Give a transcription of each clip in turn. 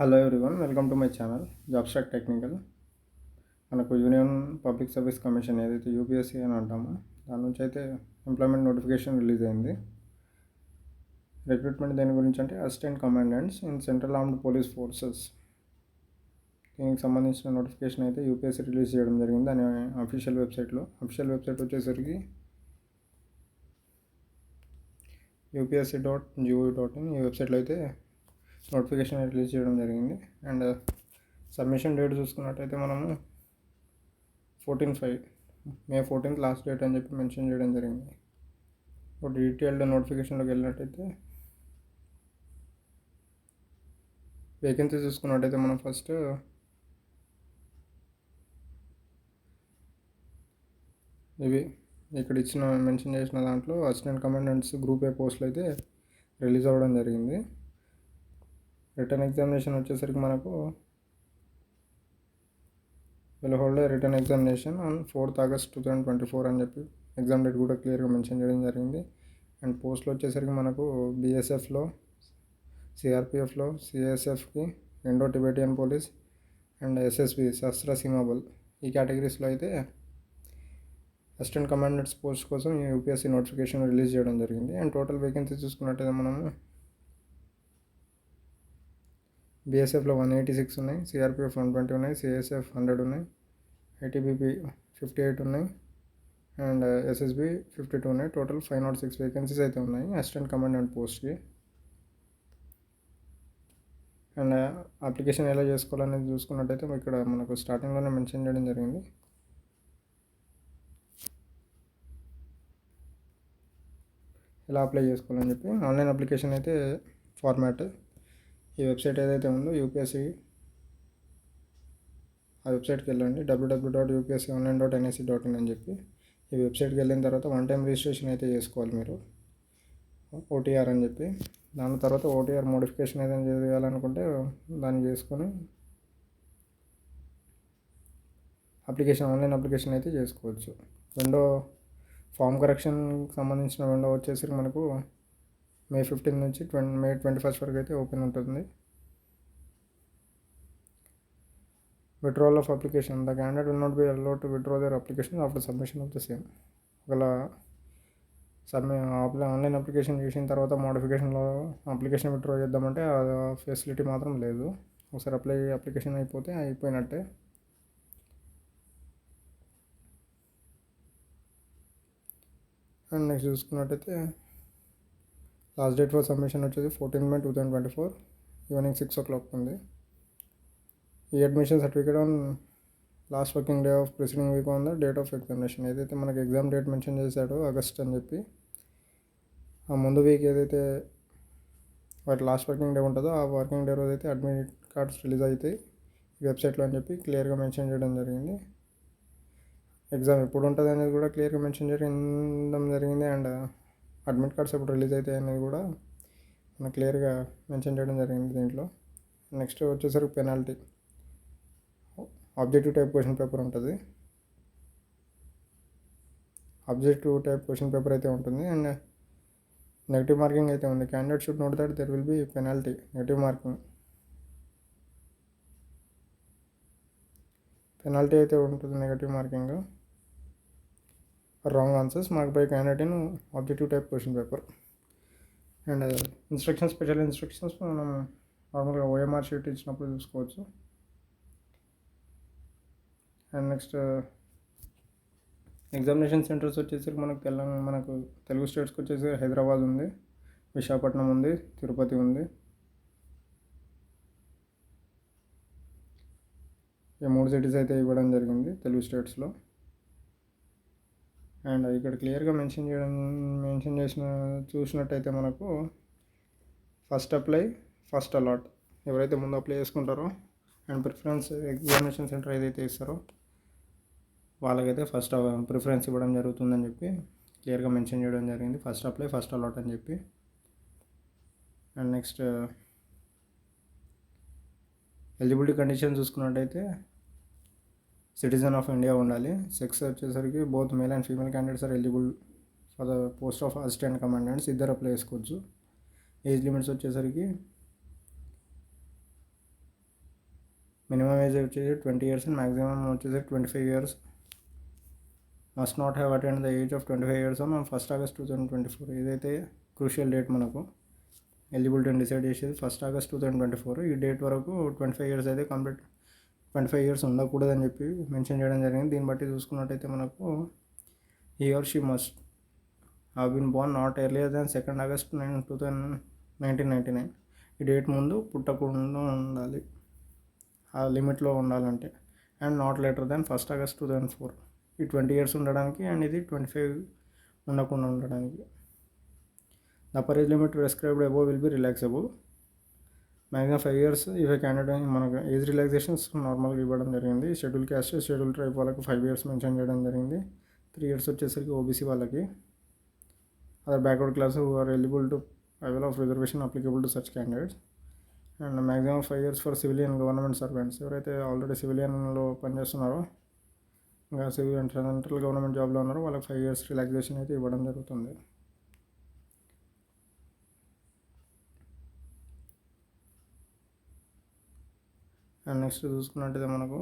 Hello everyone welcome to my channel job stack technical మనకు union public service commission ఏదైతే UPSC అని అంటామో దాని నుంచి అయితే ఎంప్లాయ్మెంట్ నోటిఫికేషన్ రిలీజ్ అయింది. రిక్రూట్మెంట్ దేని గురించి అంటే assistant commandants in Central Armed Police Forces దీనికి సంబంధించిన నోటిఫికేషన్ అయితే యూపీఎస్సీ రిలీజ్ చేయడం జరిగింది. దాని అఫీషియల్ వెబ్సైట్లో అఫీషియల్ వెబ్సైట్ వచ్చేసరికి UPSC dot gov dot in ఈ వెబ్సైట్లో అయితే నోటిఫికేషన్ రిలీజ్ చేయడం జరిగింది. అండ్ సబ్మిషన్ డేట్ చూసుకున్నట్టయితే మనము fourteen five May fourteenth last date అని చెప్పి మెన్షన్ చేయడం జరిగింది. ఒక డీటెయిల్డ్ నోటిఫికేషన్లోకి వెళ్ళినట్టయితే వేకెన్సీ చూసుకున్నట్టయితే మనం ఫస్ట్ ఇవి ఇక్కడ ఇచ్చిన మెన్షన్ చేసిన దాంట్లో అసిస్టెంట్ కమాండెంట్స్ గ్రూప్ ఏ పోస్టులు అయితే రిలీజ్ అవ్వడం జరిగింది. రిటర్న్ ఎగ్జామినేషన్ వచ్చేసరికి మనకు will hold written examination on fourth August two thousand twenty four అని చెప్పి ఎగ్జామ్ డేట్ కూడా క్లియర్గా మెన్షన్ చేయడం జరిగింది. అండ్ పోస్ట్లో వచ్చేసరికి మనకు బీఎస్ఎఫ్లో సిఆర్పిఎఫ్లో సిఎస్ఎఫ్కి Indo Tibetan police and SSB Sashastra Seema Bal ఈ కేటగిరీస్లో అయితే అసిస్టెంట్ కమాండెంట్స్ పోస్ట్ కోసం యూపీఎస్సీ నోటిఫికేషన్ రిలీజ్ చేయడం జరిగింది. అండ్ టోటల్ వేకెన్సీ చూసుకున్నట్టయితే మనము బీఎస్ఎఫ్లో వన్ ఎయిటీ సిక్స్ ఉన్నాయి సిఆర్పిఎఫ్ వన్ ట్వంటీ ఉన్నాయి సిఎస్ఎఫ్ హండ్రెడ్ ఉన్నాయి ఐటీబీపీ ఫిఫ్టీ ఎయిట్ ఉన్నాయి అండ్ ఎస్ఎస్బి ఫిఫ్టీ టూ ఉన్నాయి. Total five nought six vacancies అయితే ఉన్నాయి అసిస్టెంట్ కమాండెంట్ పోస్ట్కి అండ్ అప్లికేషన్ ఎలా చేసుకోవాలనేది చూసుకున్నట్టయితే ఇక్కడ మనకు స్టార్టింగ్లోనే మెన్షన్ చేయడం జరిగింది. ఎలా అప్లై చేసుకోవాలని చెప్పి ఆన్లైన్ అప్లికేషన్ అయితే ఫార్మాట్ ఈ వెబ్సైట్ ఏదైతే ఉందో యూపీఎస్సీ ఆ వెబ్సైట్కి వెళ్ళండి. WWW dot UPSC online dot NSC dot in అని చెప్పి ఈ వెబ్సైట్కి వెళ్ళిన తర్వాత వన్ టైం రిజిస్ట్రేషన్ అయితే చేసుకోవాలి మీరు. ఓటీఆర్ అని చెప్పి. దాని తర్వాత ఓటీఆర్ మోడిఫికేషన్ ఏదైనా చేయాలనుకుంటే దాన్ని చేసుకొని అప్లికేషన్ ఆన్లైన్ అప్లికేషన్ అయితే చేసుకోవచ్చు. రెండో ఫామ్ కరెక్షన్ సంబంధించిన రెండో వచ్చేసరికి మనకు మే ఫిఫ్టీన్ నుంచి ట్వంటీ మే ట్వంటీ ఫస్ట్ వరకు అయితే ఓపెన్ ఉంటుంది. Withdrawal of application the candidate will not be allowed to withdraw their application after submission of the same ఒకవేళ సబ్మి ఆన్లైన్ అప్లికేషన్ చేసిన తర్వాత మోడిఫికేషన్లో అప్లికేషన్ విత్డ్రా చేద్దామంటే ఆ ఫెసిలిటీ మాత్రం లేదు. ఒకసారి అప్లై అప్లికేషన్ అయిపోతే అయిపోయినట్టే. అండ్ నెక్స్ట్ చూసుకున్నట్టయితే లాస్ట్ డేట్ ఫర్ సబ్మిషన్ వచ్చేసి fourteen May two thousand twenty four evening six o'clock ఉంది. ఈ admission certificate on last working day of preceding week on the date of examination ఏదైతే మనకి exam date mention చేశాడో August అని చెప్పి ఆ ముందు వీక్ ఏదైతే వాటి లాస్ట్ వర్కింగ్ డే ఉంటుందో ఆ వర్కింగ్ డే రోజు అయితే అడ్మిట్ కార్డ్స్ రిలీజ్ అవుతాయి. ఈ వెబ్సైట్లో అని చెప్పి క్లియర్గా మెన్షన్ చేయడం జరిగింది. ఎగ్జామ్ ఎప్పుడు ఉంటుంది అనేది కూడా క్లియర్గా మెన్షన్ చేయడం జరిగింది. అండ్ అడ్మిట్ కార్డ్స్ ఎప్పుడు రిలీజ్ అవుతాయి అనేది కూడా మనకు క్లియర్గా మెన్షన్ చేయడం జరిగింది దీంట్లో. నెక్స్ట్ వచ్చేసరికి penalty. Objective type question paper ఉంటుంది. ఆబ్జెక్టివ్ టైప్ క్వశ్చన్ పేపర్ అయితే ఉంటుంది అండ్ నెగిటివ్ మార్కింగ్ అయితే ఉంది. Candidate should note that there will be penalty negative marking. Penalty అయితే ఉంటుంది negative marking. Wrong answers marked by candidate in objective type question paper and instructions special instructions మనం నార్మల్గా OMR sheet ఇచ్చినప్పుడు చూసుకోవచ్చు. And next examination centres వచ్చేసరికి మనకు తెలంగాణ మనకు తెలుగు స్టేట్స్కి వచ్చేసి హైదరాబాద్ ఉంది విశాఖపట్నం ఉంది తిరుపతి ఉంది. ఈ మూడు సిటీస్ అయితే ఇవ్వడం జరిగింది తెలుగు స్టేట్స్లో అండ్ ఇక్కడ క్లియర్గా మెన్షన్ చేయడం మెన్షన్ చేసిన చూసినట్టయితే మనకు ఫస్ట్ అప్లై ఫస్ట్ అలాట్. ఎవరైతే ముందు అప్లై చేసుకుంటారో అండ్ ప్రిఫరెన్స్ ఎగ్జామినేషన్ సెంటర్ ఏదైతే ఇస్తారో వాళ్ళకైతే ఫస్ట్ ప్రిఫరెన్స్ ఇవ్వడం జరుగుతుందని చెప్పి క్లియర్గా మెన్షన్ చేయడం జరిగింది. ఫస్ట్ అప్లై ఫస్ట్ అలాట్ అని చెప్పి. అండ్ నెక్స్ట్ ఎలిజిబిలిటీ కండిషన్ చూసుకున్నట్టయితే సిటిజన్ ఆఫ్ ఇండియా ఉండాలి. సెక్స్ వచ్చేసరికి both male and female candidates are eligible for the post of assistant commandants. ఇద్దరు అప్లై చేసుకోవచ్చు. ఏజ్ లిమిట్స్ వచ్చేసరికి మినిమం ఏజ్ వచ్చేసి ట్వంటీ ఇయర్స్ అండ్ మ్యాక్సిమం వచ్చేసి twenty five years. Must not have attained the age of twenty five years. మనం first August two thousand twenty four ఇదైతే crucial date మనకు ఎలిజిబిలిటీని decide చేసేది first August two thousand twenty four. ఈ date వరకు twenty five years అయితే complete twenty five years ఉండకూడదని చెప్పి మెన్షన్ చేయడం జరిగింది. దీన్ని బట్టి చూసుకున్నట్టయితే మనకు ఈ or she must have been born not earlier than second August nine two thousand nineteen ninety nine ఈ డేట్ ముందు పుట్టకుండా ఉండాలి. ఆ లిమిట్లో ఉండాలంటే. And not later than first August two thousand four ఈ ట్వంటీ ఇయర్స్ ఉండడానికి అండ్ ఇది ట్వంటీ ఫైవ్ ఉండకుండా ఉండడానికి. The upper age limit prescribed above will be relaxable maximum five years if candidate మనకు ఏజ్ రిలాక్సేషన్స్ నార్మల్గా ఇవ్వడం జరిగింది. షెడ్యూల్ క్యాస్ట్ షెడ్యూల్ ట్రైబ్ వాళ్ళకి ఫైవ్ ఇయర్స్ మెన్షన్ చేయడం జరిగింది. త్రీ ఇయర్స్ వచ్చేసరికి ఓబీసీ వాళ్ళకి. Other backward class are eligible to avail of reservation applicable to such candidates and maximum five years for civilian government servants ఎవరైతే already సివిలియన్లో పనిచేస్తున్నారో ఇంకా civilian central government జాబ్లో ఉన్నారో వాళ్ళకి ఫైవ్ ఇయర్స్ రిలాక్సేషన్ అయితే ఇవ్వడం జరుగుతుంది. నెక్స్ట్ చూసుకున్నట్టయితే మనకు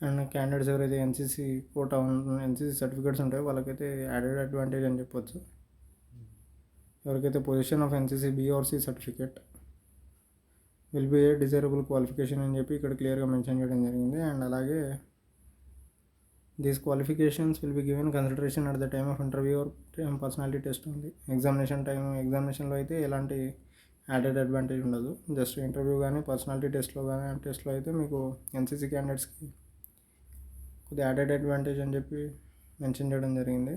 అండ్ క్యాండిడేట్స్ ఎవరైతే ఎన్సీసీ కోటా ఎన్సీసీ సర్టిఫికేట్స్ ఉంటాయో వాళ్ళకైతే యాడెడ్ అడ్వాంటేజ్ అని చెప్పొచ్చు. ఎవరికైతే position of NCC BRC certificate will be a desirable qualification అని చెప్పి ఇక్కడ క్లియర్గా మెన్షన్ చేయడం జరిగింది. అండ్ అలాగే these qualifications will be given consideration at the time of interview time personality test ఉంది ఎగ్జామినేషన్ టైం ఎగ్జామినేషన్లో అయితే ఎలాంటి యాడెడ్ అడ్వాంటేజ్ ఉండదు. జస్ట్ ఇంటర్వ్యూ కానీ పర్సనాలిటీ టెస్ట్లో కానీ టెస్ట్లో అయితే మీకు ఎన్సీసీ క్యాండిడేట్స్కి కొద్దిగా యాడెడ్ అడ్వాంటేజ్ అని చెప్పి మెన్షన్ చేయడం జరిగింది.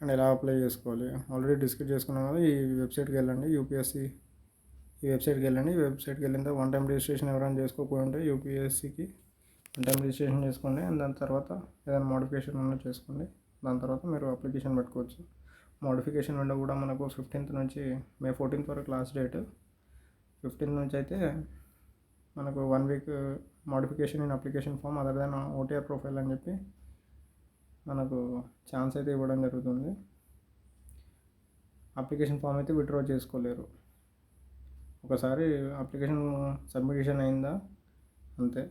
అండ్ ఎలా అప్లై చేసుకోవాలి? ఆల్రెడీ డిస్కస్ చేసుకున్నాం కదా ఈ వెబ్సైట్కి వెళ్ళండి. యూపీఎస్సీ ఈ వెబ్సైట్కి వెళ్ళండి. ఈ వెబ్సైట్కి వెళ్ళిన తర్వాత వన్ టైం రిజిస్ట్రేషన్ ఎవరైనా చేసుకోకపోయి యూపీఎస్సికి వన్ టైం రిజిస్ట్రేషన్ చేసుకోండి. అండ్ దాని తర్వాత ఏదైనా మోడిఫికేషన్ ఉన్నా చేసుకోండి. దాని తర్వాత మీరు అప్లికేషన్ పెట్టుకోవచ్చు. మోడిఫికేషన్ విండో కూడా మనకు ఫిఫ్టీన్త్ నుంచి మే ఫోర్టీన్త్ వరకు లాస్ట్ డేట్. ఫిఫ్టీన్త్ నుంచి అయితే మనకు one week modification in application form other than OTR profile అని చెప్పి మనకు ఛాన్స్ అయితే ఇవ్వడం జరుగుతుంది. అప్లికేషన్ ఫామ్ అయితే విత్డ్రా చేసుకోలేరు. ఒకసారి అప్లికేషన్ సబ్మిషన్ అయిందా? అంతే.